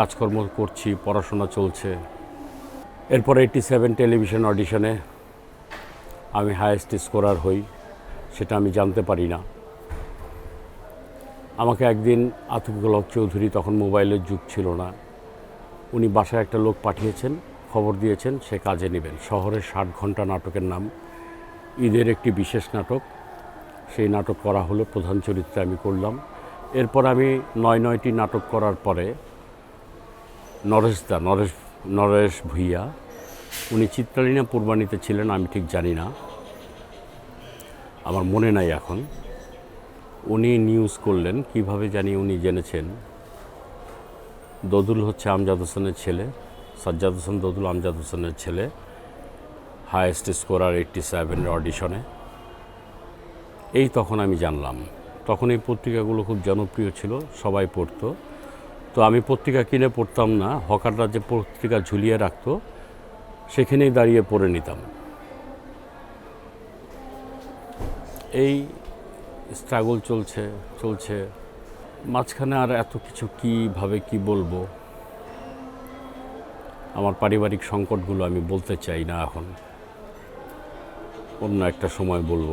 কাজকর্ম করছি, পড়াশোনা চলছে। এরপর এইটি সেভেন টেলিভিশন অডিশনে আমি হায়েস্ট স্কোরার হই, সেটা আমি জানতে পারি না। আমাকে একদিন আতিকুল হক চৌধুরী তখন মোবাইলের যুগ ছিল না। উনি বাসায় একটা লোক পাঠিয়েছেন, খবর দিয়েছেন, সে কাজে নেবেন। শহরের ষাট ঘণ্টা নাটকের নাম। ঈদের একটি বিশেষ নাটক। সেই নাটক করা হলো, প্রধান চরিত্রে আমি করলাম। এরপর আমি নয় নয়টি নাটক করার পরে নরেশ দা, নরেশ নরেশ ভূঁইয়া। উনি চিত্রালীনা পূর্বাণীতে ছিলেন, আমি ঠিক জানি না। আমার মনে নাই এখন। উনি নিউজ করলেন, কীভাবে জানি উনি জেনেছেন। দদুল হচ্ছে আমজাদ হোসেনের ছেলে, সাজ্জাদ হোসেন দদুল আমজাদ হোসেনের ছেলে হায়েস্ট স্কোরার এইটটি সেভেনের অডিশনে এই তখন আমি জানলাম। তখন এই পত্রিকাগুলো খুব জনপ্রিয় ছিল, সবাই পড়তো। তো আমি পত্রিকা কিনে পড়তাম না, হকাররা যে পত্রিকা ঝুলিয়ে রাখতো, সেখানেই দাঁড়িয়ে পড়ে নিতাম। এই স্ট্রাগল চলছে চলছে। মাঝখানে আর এত কিছু কীভাবে কি বলব? আমার পারিবারিক সংকটগুলো আমি বলতে চাই না এখন। অন্য একটা সময় বলব।